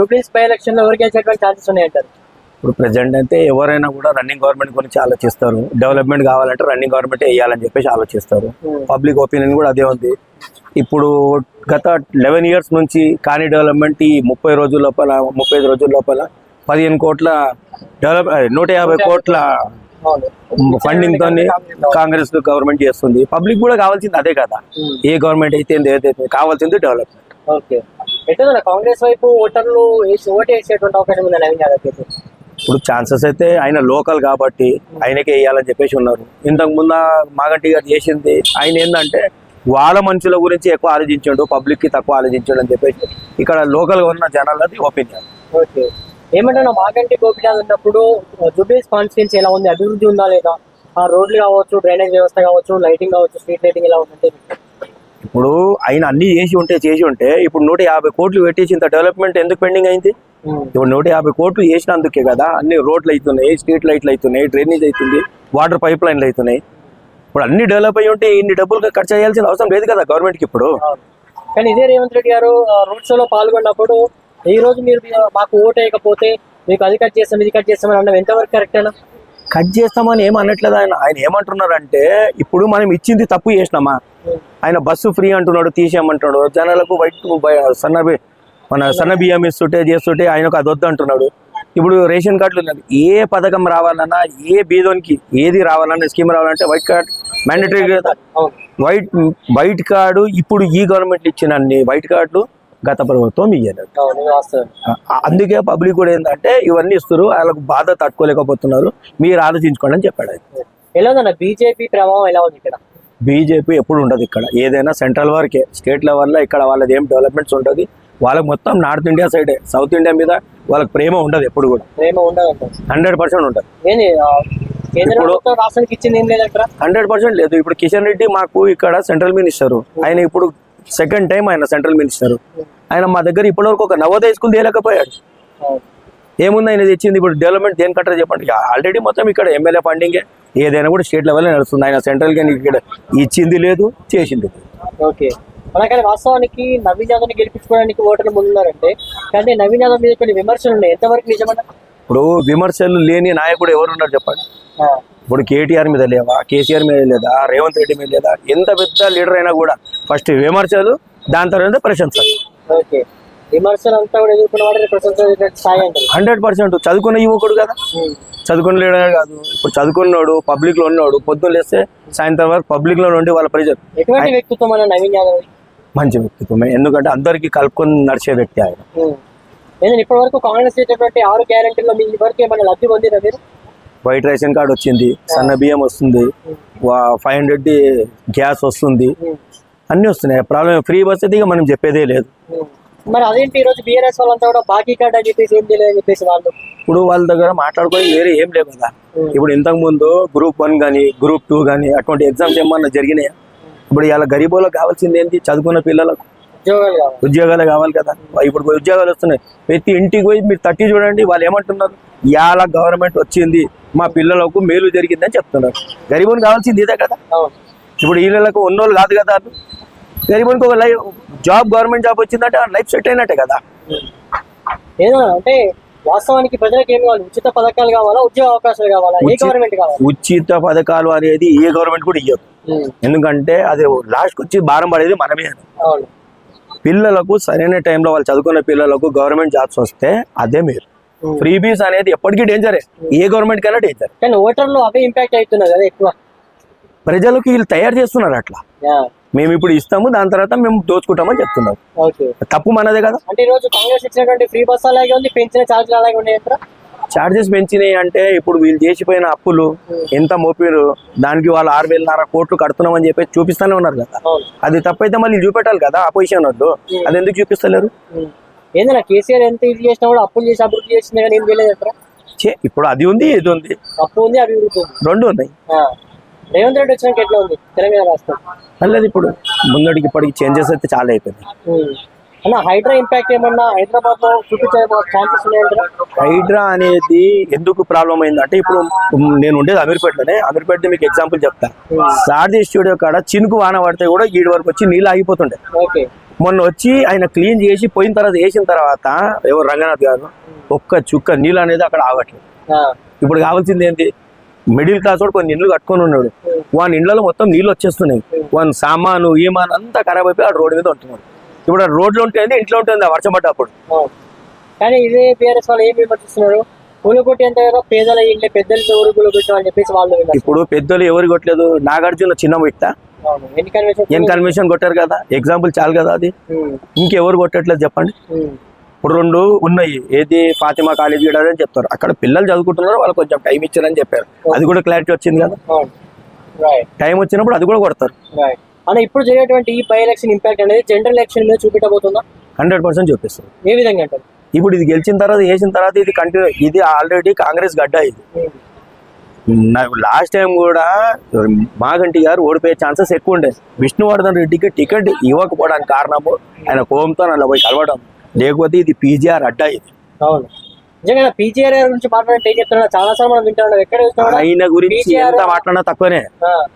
జూబ్లీస్ by ఎలక్షన్లో ఎవరికి గెలిచేటువంటి chances ఉన్నాయంటారు? ఇప్పుడు ప్రజెంట్ అయితే ఎవరైనా కూడా రన్నింగ్ గవర్నమెంట్ గురించి ఆలోచిస్తారు. డెవలప్మెంట్ కావాలంటే రన్నింగ్ గవర్నమెంట్ వేయాలని చెప్పేసి ఆలోచిస్తారు. Hmm. పబ్లిక్ ఒపీనియన్ కూడా అదే ఉంది. ఇప్పుడు గత లెవెన్ ఇయర్స్ నుంచి కాని డెవలప్మెంట్ ఈ ముప్పై రోజుల లోపల ముప్పై ఐదు రోజుల లోపల పదిహేను కోట్ల డెవలప్ నూట యాభై కోట్ల ఫండింగ్ తోని కాంగ్రెస్ గవర్నమెంట్ చేస్తుంది. పబ్లిక్ కూడా కావాల్సింది అదే కదా. Hmm. ఏ గవర్నమెంట్ అయితే కావాల్సింది డెవలప్మెంట్ ఓకే ఎట్లా కాంగ్రెస్ వైపు ఓటర్లు ఓటు వేసేటువంటి అవకాశం ఉంది నవీన్ యాదవ్ అయితే ఇప్పుడు ఛాన్సెస్ అయితే ఆయన లోకల్ కాబట్టి ఆయనకే వేయాలని చెప్పేసి ఉన్నారు. ఇంతకు ముందు మాగంటి గారు చేసింది ఆయన ఏంటంటే వాళ్ళ మనుషుల గురించి ఎక్కువ ఆలోచించాడు పబ్లిక్కి తక్కువ ఆలోచించాడు అని చెప్పేసి ఇక్కడ లోకల్గా ఉన్న జనాలది ఒపీనియన్. ఓకే. ఏమంటున్నా మాగంటి గోపినాథ్ ఉన్నప్పుడు జూబ్లీస్ కాన్స్టిట్యున్సీ ఎలా ఉంది? అభివృద్ధి ఉందా లేదా? ఆ రోడ్లు కావచ్చు డ్రైనేజ్ వ్యవస్థ కావచ్చు లైటింగ్ కావచ్చు స్ట్రీట్ లైటింగ్ ఎలా ఉందంటే ఇప్పుడు ఆయన అన్ని చేసి ఉంటే చేసి ఉంటే ఇప్పుడు నూట యాభై కోట్లు పెట్టేసి ఇంత డెవలప్మెంట్ ఎందుకు పెండింగ్ అయింది? ఇప్పుడు నూట యాభై కోట్లు చేసినందుకే కదా అన్ని రోడ్లు అవుతున్నాయి స్ట్రీట్ లైట్లు అవుతున్నాయి డ్రైనేజ్ అవుతుంది వాటర్ పైప్ లైన్లు అవుతున్నాయి ఇప్పుడు అన్ని డెవలప్ అయ్యి ఉంటే ఇన్ని డబ్బులు ఖర్చు చేయాల్సిన అవసరం లేదు కదా గవర్నమెంట్కి ఇప్పుడు. కానీ ఇదే రేవంత్ రెడ్డి గారు రోడ్ షోలో పాల్గొన్నప్పుడు ఈ రోజు మీరు మాకు ఓటు వేయకపోతే మీకు అది కట్ చేస్తాం ఇది కట్ చేస్తామని అన్నది ఎంతవరకు కరెక్ట్ అయినా కట్ చేస్తామని ఏం అనట్లేదు ఆయన. ఆయన ఏమంటున్నారంటే ఇప్పుడు మనం ఇచ్చింది తప్పు చేసినామా? ఆయన బస్సు ఫ్రీ అంటున్నాడు తీసేయమంటున్నాడు. జనాలకు వైట్ సన్న మన సన్న బియ్యం ఇస్తుంటే చేస్తుంటే ఆయనకు అది వద్దు అంటున్నాడు ఇప్పుడు రేషన్ కార్డులు ఉన్నది. ఏ పథకం రావాలన్నా ఏ బీదోనికి ఏది రావాలన్నా స్కీమ్ రావాలంటే white card mandatory white white card ఇప్పుడు ఈ గవర్నమెంట్ ఇచ్చిన అన్ని వైట్ కార్డులు గత ప్రభుత్వం ఇయ్యలేదు. ఆ- అందుకే పబ్లిక్ కూడా ఏంటంటే ఇవన్నీ ఇస్తారు వాళ్ళకు బాధ తట్టుకోలేకపోతున్నారు. మీరు ఆలోచించుకోండి అని చెప్పాడు ఎలా ఉందన్న? బీజేపీ ప్రభావం ఎలా ఉంది ఇక్కడ? బీజేపీ ఎప్పుడు ఉండదు ఇక్కడ. ఏదైనా సెంట్రల్ వరకే స్టేట్ లెవెల్లో ఇక్కడ వాళ్ళది ఏం డెవలప్మెంట్స్ ఉంటుంది వాళ్ళకి మొత్తం నార్త్ ఇండియా సైడే సౌత్ ఇండియా మీద వాళ్ళకి ప్రేమ ఉండదు ఎప్పుడు కూడా. ప్రేమ ఉండదంటారు హండ్రెడ్ పర్సెంట్ ఉంటుంది ఇప్పుడు- హండ్రెడ్ పర్సెంట్ లేదు ఇప్పుడు కిషన్ రెడ్డి మాకు ఇక్కడ సెంట్రల్ మినిస్టర్ ఆయన ఇప్పుడు సెకండ్ టైం ఆయన సెంట్రల్ మినిస్టర్ ఆయన మా దగ్గర ఇప్పటివరకు ఒక నవోదయ స్కూల్ తేలేకపోయాడు. అవును. ఏముంది ఆయన తెచ్చింది? ఇప్పుడు డెవలప్మెంట్ దేని కట్టరు చెప్పండి? ఆల్రెడీ మొత్తం ఇక్కడ ఎమ్మెల్యే ఫండింగే ఏదైనా కూడా స్టేట్ లెవెల్లో నడుస్తుంది. ఆయన సెంట్రల్గా ఇక్కడ ఇచ్చింది లేదు చేసింది. ఓకే. అలాగే వాస్తవానికి నవీన్ యాదవ్ని గెలిపించుకోవడానికి ఓటర్లు ముందున్నారంటే కానీ నవీన్ యాదవ్ మీద కొన్ని విమర్శలు ఉన్నాయి. ఎంతవరకు నిజమన్నా ఇప్పుడు విమర్శలు లేని నాయకుడు ఎవరు ఉన్నారు చెప్పండి ఇప్పుడు కేటీఆర్ మీద లేవా? కేసీఆర్ మీద లేదా? రేవంత్ రెడ్డి మీద లేదా? ఎంత పెద్ద లీడర్ అయినా కూడా ఫస్ట్ విమర్శలు దాని తర్వాత ప్రశంసలు. ఓకే. విమర్శలు అంతా కూడా ఎదుర్కొన్న వాడిని ప్రశంస స్థాయి అంటారు. Hundred percent. చదువుకున్న యువకుడు కదా. ఉమ్. చదువుకున్న లీడర్ కాదు. ఇప్పుడు చదువుకున్నాడు పబ్లిక్లో ఉన్నాడు పొద్దున్న లేస్తే సాయంత్రం వరకు పబ్లిక్లో ఉండి వాళ్ళ ప్రజలు ఎటువంటి వ్యక్తిత్వం అన్న నవీన్ యాదవ్ మంచి వ్యక్తిత్వమే. ఎందుకంటే అందరికీ కలుపుకొని నడిచే వ్యక్తి ఆయన. ఇప్పటి వరకు కాంగ్రెస్ చేసేటువంటి ఆరు గ్యారెంటీలో మీ వరకు ఏమైనా లబ్ధి పొందిరా మీరు? వైట్ రేషన్ కార్డు వచ్చింది సన్న బియ్యం వస్తుంది ఫైవ్ హండ్రెడ్ గ్యాస్ వస్తుంది. అన్నీ వస్తున్నాయి. ప్రాబ్లం ఫ్రీ బస్ అయితే ఇక మనం చెప్పేదే లేదు. మరి అదేంటి ఈ రోజు బీఆర్ఎస్ వాళ్ళంతా కూడా బాకీ కార్డ్ అని చెప్పేసి ఏం తెలియదు అని చెప్పేసి వాళ్ళు? ఇప్పుడు వాళ్ళ దగ్గర మాట్లాడుకొని వేరే ఏం లేవు కదా. ఇప్పుడు ఇంతకు ముందు గ్రూప్ వన్ కానీ గ్రూప్ టూ కానీ అటువంటి ఎగ్జామ్స్ ఏమన్నా జరిగినాయా? ఇప్పుడు ఇలా గరీబులకు కావాల్సింది ఏంటి? చదువుకున్న పిల్లలకు. ఉద్యోగాలు కావాలి. ఉద్యోగాలు కావాలి కదా. ఇప్పుడు ఉద్యోగాలు వస్తున్నాయి. ప్రతి ఇంటికి పోయి మీరు తట్టి చూడండి వాళ్ళు ఏమంటున్నారు? ఇవాళ గవర్నమెంట్ వచ్చింది మా పిల్లలకు మేలు జరిగిందని చెప్తున్నారు. గరీబుని కావాల్సింది ఇదే కదా. ఇప్పుడు వీళ్ళకు ఉన్నోళ్ళు కాదు కదా. గరీబునికి ఒక లైఫ్ జాబ్ గవర్నమెంట్ జాబ్ వచ్చిందంటే లైఫ్ సెట్ అయినట్టే కదా. అంటే వాస్తవానికి ప్రజలకు ఏం కావాలి? ఉచిత పథకాలు కావాలా? ఉద్యోగ అవకాశాలు కావాలా? ఏ ఉచిత- గవర్నమెంట్ కావాలి? ఉచిత పథకాలు అనేది ఏ గవర్నమెంట్ కూడా ఇవ్వదు ఎందుకంటే అది లాస్ట్కి వచ్చి భారం పడేది మనమే అవును. పిల్లలకు సరైన టైంలో వాళ్ళు చదువుకున్న పిల్లలకు గవర్నమెంట్ జాబ్స్ వస్తే అదే మీరు. ఫ్రీబీస్ అనేది ఎప్పటికీ డేంజరే ఏ గవర్నమెంట్ కైనా డేంజర్ కానీ ఓటర్లు అవే ఇంపాక్ట్ అవుతున్నది కదా ఎక్కువ. ప్రజలకు వీళ్ళు తయారు చేస్తున్నారు అట్లా. మేము ఇప్పుడు ఇస్తాము దాని తర్వాత మేము దోచుకుంటామని చెప్తున్నాం. తప్పు మనదే కదా? అంటే కాంగ్రెస్ ఇచ్చినటువంటి ఫ్రీ బస్ అలాగే ఉంది పెంచిన ఛార్జీలు అలాగే ఉన్నాయి పెంచినాయి అంటే ఇప్పుడు వీళ్ళు చేసిపోయిన అప్పులు ఎంత మోపిరు దానికి వాళ్ళు ఆరు వేలన్నర కోట్లు కడుతున్నామని చెప్పి చూపిస్తానే ఉన్నారు కదా. అది తప్పైతే మళ్ళీ చూపెట్టాలి కదా అపోజిషన్ వాళ్ళు. అది ఎందుకు చూపిస్తలేరు. ఏందన్నా కేసీఆర్ ఎంత ఇది చేసినా కూడా అప్పులు చేసి అభివృద్ధి కానీ ఏం ఇప్పుడు అది ఉంది ఇది ఉంది. అప్పు ఉంది అభివృద్ధి రెండు ఉన్నాయి. రేవంత్ రెడ్డి వచ్చినాక ఎట్లా ఉంది? తెలంగాణ రాష్ట్రం? మళ్ళీ ఇప్పుడు. ముందడికి ఇప్పటికి చేంజెస్ అయితే చాలా అయిపోయింది. అన్న హైడ్రా ఇంపాక్ట్ ఏమన్నా హైదరాబాద్లో చూపించే ఛాన్సెస్ ఉన్నాయంటారా హైడ్రా అనేది ఎందుకు ప్రాబ్లం అయిందంటే ఇప్పుడు నేను ఉండేది అమీర్పేటలోనే. అమీర్పేట మీకు ఎగ్జాంపుల్ చెప్తా. సారథి స్టూడియో కాడ చినుకు వాన పడితే కూడా ఈడు వరకు వచ్చి నీళ్ళు ఆగిపోతుండే. ఓకే. మొన్న వచ్చి ఆయన క్లీన్ చేసి పోయిన తర్వాత వేసిన తర్వాత ఎవరు రంగనాథ్ గారు ఒక్క చుక్క నీళ్ళు అనేది అక్కడ ఆగట్లేదు. ఇప్పుడు కావాల్సింది ఏంటి మిడిల్ క్లాస్ వాడు కొన్ని ఇండ్లు కట్టుకొని ఉన్నాడు. వాని ఇండ్లలో మొత్తం నీళ్ళు వచ్చేస్తున్నాయి. వాని సామాను ఈమాను అంతా ఖరాబ్ అయిపోయి ఆ రోడ్డు మీద ఉంటున్నాడు. ఇప్పుడు ఆ రోడ్లో ఉంటుంది ఇంట్లో ఉంటుంది ఆ వర్షం పడ్డప్పుడు. కానీ ఇదే బీఆర్ఎస్ వాళ్ళు ఏం విమర్శిస్తున్నారు? కూలగొట్టి అంటే కదా పేదల ఇంట్లో పెద్దలు ఎవరు కూలగొట్టాం అని చెప్పేసి వాళ్ళు. ఇప్పుడు పెద్దలు ఎవరు కొట్టలేదు? నాగార్జున చిన్న వ్యక్త కన్వెన్షన్ ఏం కన్వెన్షన్ కొట్టారు కదా? ఎగ్జాంపుల్ చాలు కదా అది. ఇంకెవరు కొట్టట్లేదు చెప్పండి. ఇప్పుడు రెండు ఉన్నాయి. ఏది ఫాతిమా కాలేజీ అని చెప్తారు. అక్కడ పిల్లలు చదువుకుంటున్నారు వాళ్ళు కొంచెం టైం ఇచ్చారని చెప్పారు. అది కూడా క్లారిటీ వచ్చింది కదా? టైం వచ్చినప్పుడు అది కూడా కొడతారు. అన్న ఇప్పుడు జరిగేటువంటి ఈ బై ఎలక్షన్ ఇంపాక్ట్ అనేది జనరల్ ఎలక్షన్ మీద చూపెట్టబోతుందా? హండ్రెడ్ పర్సెంట్ చూపిస్తారు ఏ విధంగా అంటారు? ఇప్పుడు ఇది గెలిచిన తర్వాత వేసిన తర్వాత ఇది కంటిన్యూ ఇది ఆల్రెడీ కాంగ్రెస్ గడ్డ ఇది. లాస్ట్ టైం కూడా మాగంటి గారు ఓడిపోయే ఛాన్సెస్ ఎక్కువ ఉండే విష్ణువర్ధన్ రెడ్డికి టికెట్ ఇవ్వకపోవడానికి కారణము ఆయన కోపంతో అలా పోయి కలవడం. లేకపోతే ఇది పీజీఆర్ అడ్డా ఇది. అవును. నిజంగా పీజీఆర్ గురించి ఏం చెప్తున్నా చాలా సార్లు మనం వింటున్నాం ఎక్కడ ఆయన గురించి ఎంత మాట్లాడినా తక్కువనే.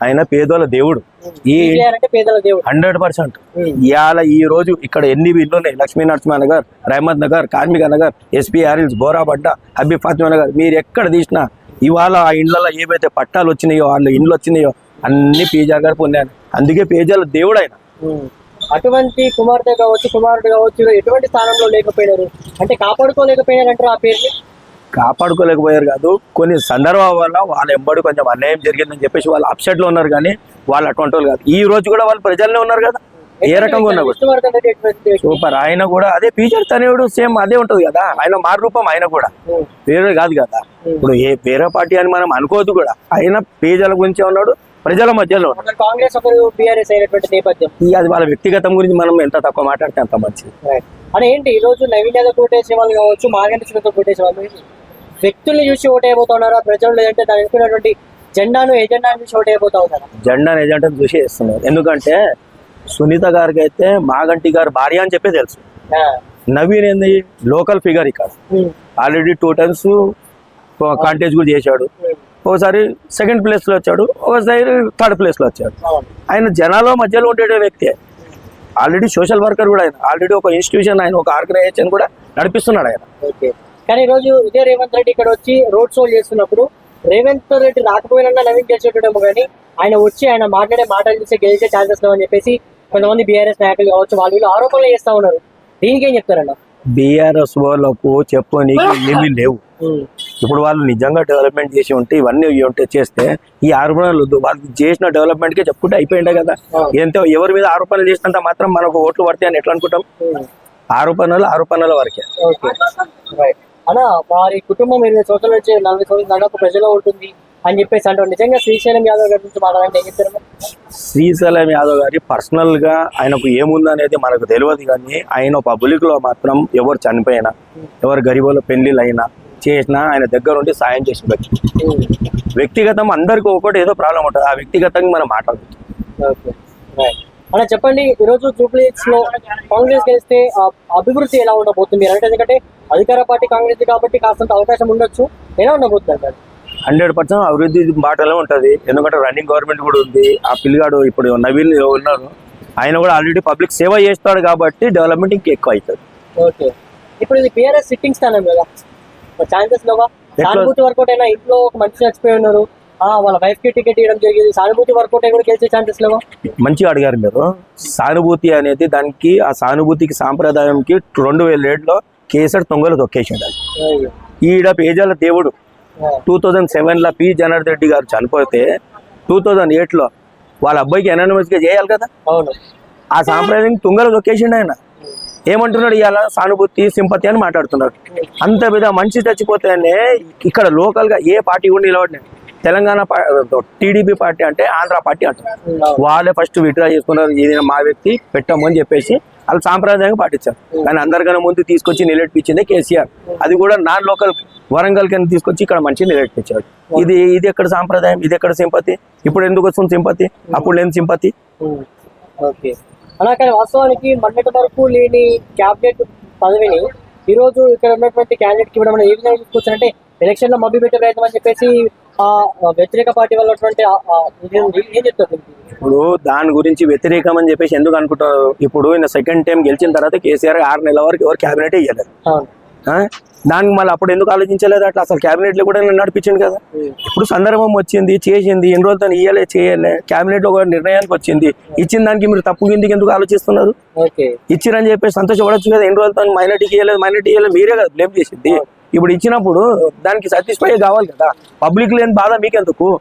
ఆయన పేదోళ్ళ దేవుడు. ఈ హండ్రెడ్ పర్సెంట్. ఇవాళ ఈ రోజు ఇక్కడ ఎన్ని ఇల్లు ఉన్నాయి? Lakshmi Narasimha Nagar Rahmat Nagar Karmika Nagar SP R Hills Borabanda Habib Fatima Nagar. మీరు ఎక్కడ తీసినా ఇవాళ ఆ ఇండ్లలో ఏవైతే పట్టాలు వచ్చినాయో వాళ్ళ ఇండ్లు వచ్చినాయో అన్ని పీజా గారు పొందాను అందుకే పేజాల దేవుడు ఆయన. అటువంటి కుమార్తె కావచ్చు కుమారుడు కావచ్చు ఎటువంటి స్థానంలో లేకపోయినారు? అంటే కాపాడుకోలేకపోయినారు అంటారు ఆ పేరుని? కాపాడుకోలేకపోయారు కాదు. కొన్ని సందర్భాల వల్ల వాళ్ళ ఎంబడి కొంచెం అన్యాయం జరిగిందని చెప్పేసి వాళ్ళు అప్సెట్లో ఉన్నారు కానీ వాళ్ళు అటువంటి వాళ్ళు కాదు. ఈ రోజు కూడా వాళ్ళు ప్రజల్లోనే ఉన్నారు కదా. ఏ రకంగా ఉన్నా? సూపర్. ఆయన కూడా అదే ఫీచర్ తనేవుడు సేమ్ అదే ఉంటది కదా. ఆయన మారు రూపం ఆయన కూడా. వేరే కాదు కదా. ఇప్పుడు ఏ వేరే పార్టీ అని మనం అనుకోవద్దు కూడా. ఆయన పేజల గురించే ఉన్నాడు. ప్రజల మధ్యలో. కాంగ్రెస్ బీఆర్ఎస్ అయినటువంటి నేపథ్యం. అది వాళ్ళ వ్యక్తిగతం గురించి మనం ఎంత తక్కువ మాట్లాడితే అంత మంచిది. అని ఏంటి ఈ రోజు నవీన్ యాదవ్ కోటేసే వాళ్ళు కావచ్చు మార్గంటి సునీత కోటేసే వాళ్ళు వ్యక్తుల్ని చూసి ఓటైపోతున్నారా ప్రజలు లేదంటే దాని వెనుకున్నటువంటి జెండాను ఎజెండాను చూసి ఓటైపోతా ఉన్నారా? జెండా ఏజెంట్ అని చూసి చేస్తున్నారు. ఎందుకంటే సునీత గారికి అయితే మాగంటి గారు భార్య అని చెప్పే తెలుసు. నవీన్ ఏంది? లోకల్ ఫిగర్ ఇక్కడ. ఆల్రెడీ టూ టైమ్స్ కాంటేజ్ కూడా చేశాడు. ఉమ్. ఒకసారి సెకండ్ ప్లేస్లో వచ్చాడు ఒకసారి థర్డ్ ప్లేస్లో వచ్చాడు. ఆయన జనాల మధ్యలో ఉండే వ్యక్తి. ఆల్రెడీ సోషల్ వర్కర్ కూడా ఆయన. ఆల్రెడీ ఒక ఇన్స్టిట్యూషన్ ఆయన ఒక ఆర్గనైజేషన్ కూడా నడిపిస్తున్నాడు ఆయన. ఓకే. కానీ ఈ రోజు ఇదే రేవంత్ రెడ్డి ఇక్కడ వచ్చి రోడ్ షో చేస్తున్నప్పుడు రేవంత్ రెడ్డి రాకపోయినా నవీన్ గెలిచేటేమో కానీ ఆయన వచ్చి ఆయన మాట్లాడే మాటలు చూసి గెలిచే ఛాన్సెస్ లేవని చెప్పేసి కొంతమంది బీఆర్ఎస్ నాయకులు కావచ్చు వాళ్ళు ఆరోపణలు చేస్తా ఉన్నారు. దీనికి ఏం చెప్తారన్నా? బీఆర్ఎస్ వాళ్ళకు చెప్పనీకి ఏమీ లేవు. ఇప్పుడు వాళ్ళు నిజంగా డెవలప్మెంట్ చేసి ఉంటే ఇవన్నీ ఇవి ఉంటే చేస్తే ఈ ఆరోపణలు వద్దు. వాళ్ళు చేసిన డెవలప్మెంట్ కే చెప్పుకుంటే అయిపోయిండే కదా. ఎంతో ఎవరి మీద ఆరోపణలు చేసినంత మాత్రం మనకు ఓట్లు పడతాయి అని ఎట్లా అనుకుంటాం? ఆరోపణలు ఆరోపణల వరకే. అన్న వారి కుటుంబం ఇరవై సంవత్సరాల నుంచి నలభై సంవత్సరాల దాదాపు ప్రజలో ఉంటుంది. అని చెప్పేసి అంటారు. నిజంగా శ్రీశైలం యాదవ్ గారి గురించి మాట్లాడంటే ఏం చెప్తారు? శ్రీశైలం యాదవ్ గారి పర్సనల్గా ఆయనకు ఏముందనేది మనకు తెలియదు కానీ ఆయన పబ్లిక్లో మాత్రం ఎవరు చనిపోయినా ఎవరు గరీబుల పెళ్ళిళ్ళు అయినా చేసినా ఆయన దగ్గర ఉండి సాయం చేసి వ్యక్తి. వ్యక్తిగతం అందరికీ ఒకటి ఏదో ప్రాబ్లం ఉంటుంది. ఆ వ్యక్తిగతంగా మనం మాట్లాడుతుంది అలా చెప్పండి ఈరోజు జూబ్లీస్లో కాంగ్రెస్ గెలిస్తే అభివృద్ధి ఎలా ఉండబోతుంది అంటే ఎందుకంటే అధికార పార్టీ కాంగ్రెస్ కాబట్టి కాస్తంత అవకాశం ఉండొచ్చు. ఎలా ఉండబోతుంది అంటారు హండ్రెడ్ పర్సెంట్ అభివృద్ధి బాటలో ఉంటది. ఎందుకంటే రన్నింగ్ గవర్నమెంట్ కూడా ఉంది. ఆ పిల్లగాడు ఇప్పుడు నవీన్ ఉన్నారు. ఆయన కూడా ఆల్రెడీ పబ్లిక్ సేవ చేస్తాడు కాబట్టి డెవలప్మెంట్ ఇంకా ఎక్కువ అవుతుంది. ఓకే. ఇప్పుడు ఇది బీఆర్ఎస్ సిట్టింగ్ స్థానం కదా. ఛాన్సెస్ లేవా? సానుభూతి వర్కౌట్ అయినా ఇంట్లో ఒక మంచి చచ్చిపోయి ఉన్నారు. వాళ్ళ వైఫ్కి టికెట్ ఇవ్వడం జరిగింది. సానుభూతి వర్కౌట్ కూడా గెలిచే ఛాన్సెస్ లేవా? మంచిగా అడిగారు మీరు. సానుభూతి అనేది దానికి ఆ సానుభూతికి సాంప్రదాయంకి రెండు వేల ఏడులో కేసర్ తొంగలు తొక్కేసాడు. ఈడ పేజాల దేవుడు టూ థౌజండ్ సెవెన్లో పి జనార్దన్ రెడ్డి గారు చనిపోతే టూ థౌజండ్ ఎయిట్లో వాళ్ళ అబ్బాయికి గా చేయాలి కదా? అవును. ఆ సాంప్రదాయం తుంగలు తొక్కేసిండు ఆయన. ఏమంటున్నాడు ఇవాళ సానుభూతి సింపతి అని మాట్లాడుతున్నాడు అంత పెద్ద మనిషి చచ్చిపోతేనే ఇక్కడ లోకల్గా ఏ పార్టీ కూడా నిలబడినాయి తెలంగాణ టీడీపీ పార్టీ అంటే ఆంధ్ర పార్టీ అంటారు. వాళ్ళే ఫస్ట్ విత్డ్రా చేసుకున్నారు ఇది మా వ్యక్తి పెట్టాము అని చెప్పేసి వాళ్ళు సాంప్రదాయంగా పాటించారు. కానీ అందరికన్నా ముందు తీసుకొచ్చి నిలబెట్టించిందే కేసీఆర్. అది కూడా నాన్ లోకల్ వరంగల్ కింద తీసుకొచ్చి ఇక్కడ మంచి నిలబెట్టించాడు ఇది ఇది ఎక్కడ సాంప్రదాయం ఇది ఎక్కడ సింపతి ఇప్పుడు ఎందుకు వస్తుంది సింపతి అప్పుడు లేని సింపతి. ఓకే అలా కానీ వాస్తవానికి మొన్నటి వరకు లేని క్యాబినెట్ పదవిని ఈ రోజు ఇక్కడ ఉన్నటువంటి క్యాండిడేట్కి ఇవ్వడం ఏ విధంగా ఎలక్షన్లో మభ్య పెట్టే ప్రయత్నం అని చెప్పేసి ఆ వ్యతిరేక పార్టీ వల్ల. ఏం చెప్తారు? ఇప్పుడు దాని గురించి వ్యతిరేకం అని చెప్పేసి ఎందుకు అనుకుంటారు ఇప్పుడు ఈయన సెకండ్ టైం గెలిచిన తర్వాత కేసీఆర్ ఆరు నెలల వరకు ఎవరు క్యాబినెట్ ఇవ్వలేదు? దానికి మళ్ళీ అప్పుడు ఎందుకు ఆలోచించలేదు? అట్లా అసలు క్యాబినెట్లో కూడా నేను నడిపించింది కదా. ఇప్పుడు సందర్భం వచ్చింది చేసింది ఎన్ని రోజులు తను ఇయ్యలే చేయలే క్యాబినెట్లో ఒక నిర్ణయానికి వచ్చింది. ఇచ్చిన దానికి మీరు తప్పు కిందికి ఎందుకు ఆలోచిస్తున్నారు? ఇచ్చిరని చెప్పేసి సంతోషపడొచ్చు కదా ఎన్ని రోజులు తను మైనార్టీకి ఇవ్వలేదు మైనార్టీ ఇవ్వలేదు మీరే కదా బ్లేమ్ చేసింది. ఇప్పుడు ఇచ్చినప్పుడు దానికి సాటిస్ఫై కావాలి కదా. పబ్లిక్ లేని బాధ మీకెందుకు?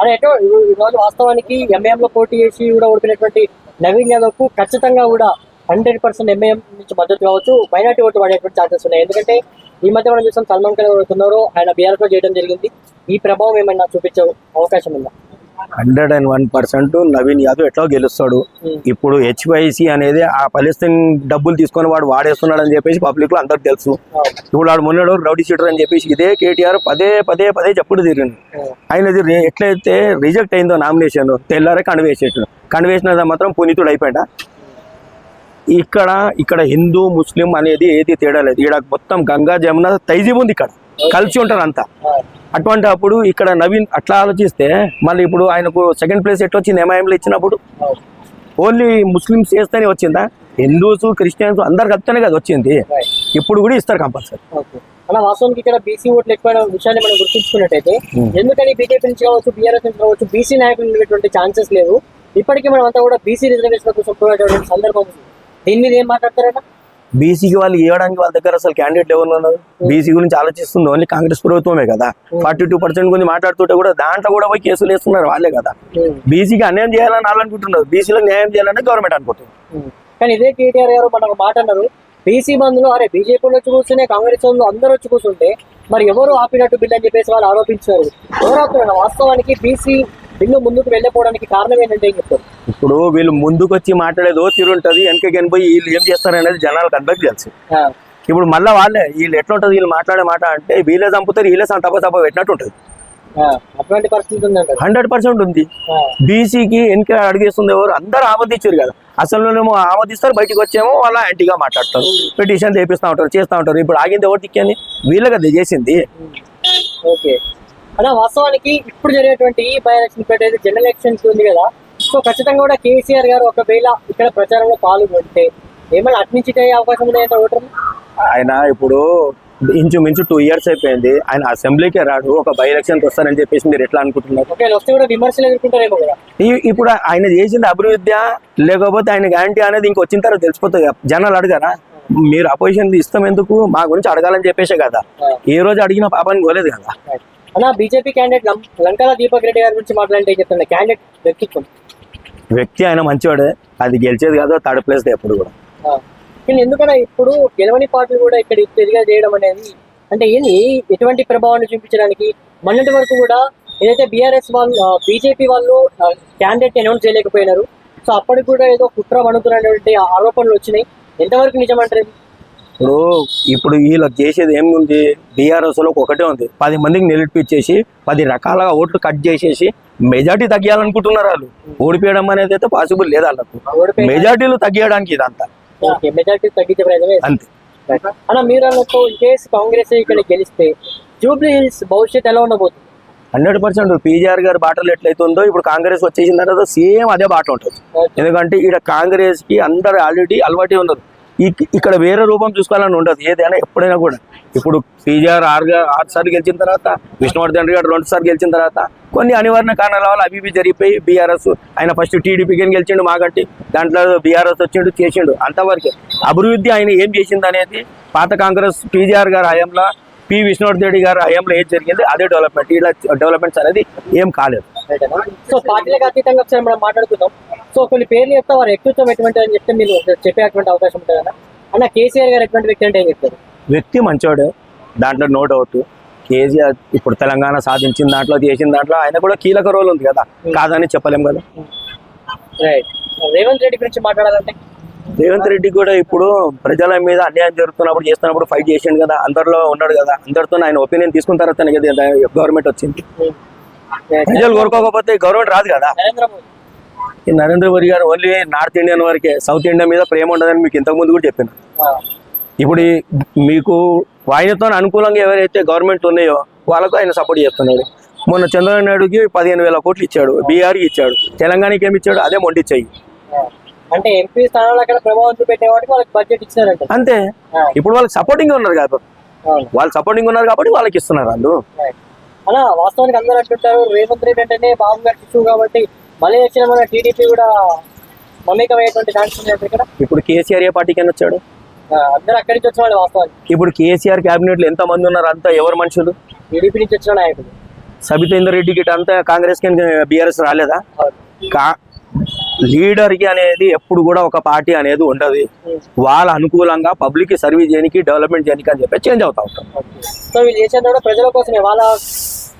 అదే ఈ- రోజు వాస్తవానికి ఎంఐఎం లో పోటీ చేసి కూడా ఓడిపోయినటువంటి నవీన్ యాదవ్కు ఖచ్చితంగా కూడా హండ్రెడ్ పర్సెంట్ ఎంఐఎం నుంచి మద్దతు కావచ్చు. మైనార్టీ ఓటు పడేటువంటి ఛాన్సెస్ ఉన్నాయి. ఎందుకంటే ఈ మధ్య మనం చూసాం సల్మాన్ ఖాన్ ఎవరుతున్నారో ఆయన బీఆర్ఎస్లో చేయడం జరిగింది. ఈ ప్రభావం ఏమైనా చూపించే అవకాశం ఉందా? Hundred and one percent Naveen Yadav ఎట్లా గెలుస్తాడు? Hmm. ఇప్పుడు హెచ్వైసి అనేది ఆ పలిస్తీన్ డబ్బులు తీసుకొని వాడు వాడేస్తున్నాడు అని చెప్పేసి పబ్లిక్లో అందరికి తెలుసు. ఇప్పుడు వాడు మొన్నడు రౌడీ షీటర్ అని చెప్పేసి ఇదే కేటీఆర్ పదే పదే పదే చెప్పుడు తిరిగింది ఆయనది రే- ఎట్లయితే రిజెక్ట్ అయిందో నామినేషన్ తెల్లారే కనివేసేట్టు కనివేసినది మాత్రం పునీతుడు అయిపోయాడ? ఇక్కడ ఇక్కడ హిందూ ముస్లిం అనేది ఏది తేడా లేదు. ఇక్కడ మొత్తం గంగా జమున తైజీబ్ ఉంది ఇక్కడ. కలిసి ఉంటారు అంతా. అటువంటి అప్పుడు ఇక్కడ నవీన్ అట్లా ఆలోచిస్తే మళ్ళీ ఇప్పుడు ఆయనకు సెకండ్ ప్లేస్ ఎట్లా వచ్చింది ఎంఐఎంలో ఇచ్చినప్పుడు? ఓన్లీ ముస్లిమ్స్ చేస్తేనే వచ్చిందా? హిందూస్ క్రిస్టియన్స్ అందరు కలిపితేనే కదా వచ్చింది. ఇప్పుడు కూడా ఇస్తారు కంపల్సరీ అలా వాస్తవానికి ఇక్కడ బీసీ ఓట్లు ఎక్కువ విషయాన్ని మనం గుర్తుంచుకున్నట్టయితే Hmm. ఎందుకని బీజేపీ నుంచి కావచ్చు బీఆర్ఎస్ నుంచి కావచ్చు బీసీ నాయకులు ఉండేటువంటి ఛాన్సెస్ లేవు. ఇప్పటికీ మనం అంతా కూడా బీసీ రిజర్వేషన్ కోసం సందర్భం దీని మీద ఏం మాట్లాడతారట? బీసీకి వాళ్ళు ఇవ్వడానికి వాళ్ళ దగ్గర అసలు క్యాండిడేట్ ఎవరు ఉన్నారు? బీసీ గురించి ఆలోచిస్తుంది. ఓన్లీ కాంగ్రెస్ ప్రభుత్వమే కదా. ఫార్టీ టూ పర్సెంట్ గురించి మాట్లాడుతుంటే కూడా దాంట్లో కూడా పోయి కేసులు వేస్తున్నారు వాళ్ళే కదా. బీసీకి అన్యాయం చేయాలని వాళ్ళు అనుకుంటున్నారు. బీసీలకు న్యాయం చేయాలని గవర్నమెంట్ అనుకుంటుంది. కానీ ఇదే కేటీఆర్ గారు మన ఒక మాట అన్నారు. బీసీ బంధులు అరే బీజేపీలో వచ్చి కూర్చునే కాంగ్రెస్ వాళ్ళు అందరూ వచ్చి కూర్చుంటే మరి ఎవరు ఆపినట్టు బిల్ అని చెప్పేసి వాళ్ళు ఆరోపించారు. ఎవరు వాస్తవానికి బీసీ బిల్లు ముందుకు వెళ్ళిపోవడానికి కారణం ఏంటంటే ఏం చెప్తారు? ఇప్పుడు వీళ్ళు ముందుకు వచ్చి మాట్లాడేదో తీరుంటది వెనక కనిపోయి వీళ్ళు ఏం చేస్తారనేది జనాలకు అందరికి తెలుసు. ఇప్పుడు మళ్ళీ వాళ్ళే వీళ్ళు ఎట్లా ఉంటుంది వీళ్ళు మాట్లాడే మాట అంటే వీళ్ళే చంపుతారు వీళ్ళే తప్ప తప్ప పెట్టినట్టు ఉంటుంది. హండ్రెడ్ పర్సెంట్ ఉంది. బీసీకి వెనక అడిగేస్తుంది ఎవరు? అందరూ ఆమోదించారు కదా. అసలు ఆమోదిస్తారు బయటికి వచ్చేమో వాళ్ళ యాంటీగా మాట్లాడతారు. పిటిషన్ చేపిస్తూ ఉంటారు చేస్తూ ఉంటారు. ఇప్పుడు ఆగింది ఎవరు దిక్కని వీళ్ళే కదా చేసింది. ఓకే. అలా వాస్తవానికి ఇప్పుడు జరిగేటువంటి ఈ బై ఎలక్షన్ పెట్టేది జనరల్ ఎలక్షన్స్ ఉంది కదా. సో ఖచ్చితంగా కూడా కేసీఆర్ గారు ఒకవేళ ఇక్కడ ప్రచారంలో పాల్గొంటే ఏమైనా అయ్యే అవకాశం ఉన్నాయంటే ఓటర్? ఆయన ఇప్పుడు ఇంచుమించు టూ ఇయర్స్ అయిపోయింది. ఆయన అసెంబ్లీకే రాడు ఒక బై ఎలక్షన్కి వస్తారని చెప్పేసి మీరు ఎట్లా అనుకుంటున్నారు? ఒకవేళ వస్తే కూడా విమర్శలు ఎదుర్కొంటారేమో కదా. ఈ- ఇప్పుడు ఆయన చేసింది అభివృద్ధి లేకపోతే ఆయన గ్యారంటీ అనేది ఇంకొచ్చిన తర్వాత తెలిసిపోతుంది. జనాలు అడగారా? మీరు అపోజిషన్ ఇస్తాం ఎందుకు? మా గురించి అడగాలని చెప్పేసే కదా. ఏ రోజు అడిగిన పాపానికి పోలేదు కదా. అలా బీజేపీ క్యాండిడేట్ లంకల దీపక్ రెడ్డి గారి గురించి మాట్లాడంటే ఏం చెప్తున్నా క్యాండిడేట్ వ్యక్తిత్వం వ్యక్తి ఆయన మంచివాడే. అది గెలిచేది కాదు థర్డ్ ప్లేస్ ఎప్పుడు కూడా. కానీ ఎందుకన్నా ఇప్పుడు గెలవని పార్టీలు కూడా ఇక్కడ తిరిగా చేయడం అనేది అంటే ఏంది? ఎటువంటి ప్రభావాన్ని చూపించడానికి? మొన్నటి వరకు కూడా ఏదైతే బీఆర్ఎస్ వాళ్ళు బీజేపీ వాళ్ళు క్యాండిడేట్ అనౌన్స్ చేయలేకపోయినారు. సో అప్పటికి కూడా ఏదో కుట్ర పడుతున్నటువంటి ఆరోపణలు వచ్చినాయి. ఎంతవరకు నిజమంటారు? ఇప్పుడు ఇప్పుడు వీళ్ళకి చేసేది ఏముంది? బీఆర్ఎస్లో ఒకటే ఉంది. పది మందికి నిలిపిచ్చేసి పది రకాలుగా ఓట్లు కట్ చేసేసి మెజార్టీ తగ్గియాలనుకుంటున్నారు వాళ్ళు. ఓడిపోయడం అనేది అయితే పాసిబుల్ లేదు వాళ్ళకు. మెజార్టీలు తగ్గియడానికి ఇదంతా. అంతే. అన్న మీరు అన్నట్టు కేసు కాంగ్రెస్ ఇక్కడ గెలిస్తే జూబ్లీ హిల్స్ భవిష్యత్ ఎలా ఉండబోతుంది? హండ్రెడ్ పర్సెంట్ పీజీఆర్ గారి బాటలు ఎట్లయితే ఉందో ఇప్పుడు కాంగ్రెస్ వచ్చేసిన తర్వాత సేమ్ అదే బాట ఉంటుంది. ఎందుకంటే ఇక్కడ కాంగ్రెస్కి అందరు ఆల్రెడీ అలవాటే ఉన్నారు. ఇక్- ఇక్కడ వేరే రూపం చూసుకోవాలని ఉండదు. ఏదైనా ఎప్పుడైనా కూడా. ఇప్పుడు పీజీఆర్ ఆరుగా ఆరు సార్లు గెలిచిన తర్వాత విష్ణువర్ధన్ గారు రెండు సార్లు గెలిచిన తర్వాత కొన్ని అనివార్య కారణాల వల్ల అవి ఇవి జరిగిపోయి బీఆర్ఎస్ ఆయన ఫస్ట్ టీడీపీకి గెలిచిండు మాగంటి దాంట్లో బీఆర్ఎస్ వచ్చిండు చేసిండు అంతవరకే. అభివృద్ధి ఆయన ఏం చేసింది అనేది పాత కాంగ్రెస్ పీజీఆర్ గారి హయాంలో పి విష్ణువర్ధన్ రెడ్డి గారి హయాంలో ఏం జరిగింది అదే డెవలప్మెంట్. ఇలా డెవలప్మెంట్స్ అనేది ఏం కాలేదు. సో పార్టీలకు అతీతంగా ఒకసారి మనం మాట్లాడుకుందాం. సో కొన్ని పేర్లు చెప్తా వారి వ్యక్తిత్వం ఎటువంటి అని చెప్తే మీరు చెప్పేటువంటి అవకాశం ఉంటుంది కదా. అన్న కేసీఆర్ గారు ఎటువంటి వ్యక్తి అంటే ఏం చెప్తారు? వ్యక్తి మంచోడే దాంట్లో నో డౌట్ కేజీఆర్ ఇప్పుడు తెలంగాణ సాధించిన దాంట్లో చేసిన దాంట్లో ఆయన కూడా కీలక రోల్ ఉంది కదా. కాదని చెప్పలేం కదా. రైట్ రేవంత్ రెడ్డి గురించి మాట్లాడాలంటే? రేవంత్ రెడ్డి కూడా ఇప్పుడు ప్రజల మీద అన్యాయం జరుగుతున్నప్పుడు చేస్తున్నప్పుడు ఫైట్ చేసిండు కదా. అందరిలో ఉన్నాడు కదా. అందరితో ఆయన ఒపీనియన్ తీసుకున్న తర్వాత గవర్నమెంట్ వచ్చింది. ప్రజలు కోరుకోకపోతే గవర్నమెంట్ రాదు కదా. నరేంద్ర మోదీ. ఈ Narendra Modi garu only north Indian వరకే సౌత్ ఇండియా మీద ప్రేమ ఉండదని మీకు ఇంతకు ముందు కూడా చెప్పాను? ఇప్పుడు మీకు ఆయనతో అనుకూలంగా ఎవరైతే గవర్నమెంట్ ఉన్నాయో వాళ్ళకు ఆయన సపోర్ట్ చేస్తున్నాడు మొన్న చంద్రబాబు నాయుడుకి పదిహేను వేల కోట్లు ఇచ్చాడు బీఆర్కి ఇచ్చాడు తెలంగాణకి ఏమి ఇచ్చాడు అదే మొండి చెయ్యి. అంటే ఎంపీ స్థానంలో అక్కడ ప్రభావం చూపెట్టే వాటికి వాళ్ళకి బడ్జెట్ ఇచ్చినారంట అంతే. ఇప్పుడు వాళ్ళకి సపోర్టింగ్ ఉన్నారు కదా అవును. వాళ్ళు సపోర్టింగ్ ఉన్నారు కాబట్టి వాళ్ళకి ఇస్తున్నారు వాళ్ళు. అలా వాస్తవానికి అందరూ అంటుంటారు రేవంత్ రెడ్డి అంటేనే బాబు గారి ఇష్యూ కాబట్టి మళ్ళీ వచ్చిన మన టీడీపీ కూడా మమేకమయ్యేటువంటి ఛాన్స్ ఉంది ఇక్కడ ఇప్పుడు కేసీఆర్ ఏ పార్టీకి అని వచ్చాడు? అందరూ అక్కడి నుంచి వచ్చిన వాళ్ళు వాస్తవానికి. ఇప్పుడు కేసీఆర్ క్యాబినెట్లో ఎంత మంది ఉన్నారు? అంతా ఎవరు మనుషులు? టీడీపీ నుంచి వచ్చిన నాయకులు. సబితేందర్ రెడ్డి గిట్ట అంతా కాంగ్రెస్కి బీఆర్ఎస్ రాలేదా. కా లీడర్కి అనేది ఎప్పుడు కూడా ఒక పార్టీ అనేది ఉండదు. వాళ్ళ అనుకూలంగా పబ్లిక్ సర్వీస్ చేయడానికి డెవలప్మెంట్ చేయడానికి అని చెప్పి చేంజ్ అవుతా ఉంటాం. సో వీళ్ళు చేసేది కూడా ప్రజల కోసమే. వాళ్ళ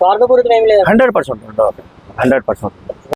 స్వార్థపూరితం ఏమి లేదు హండ్రెడ్ పర్సెంట్ హండ్రెడ్ పర్సెంట్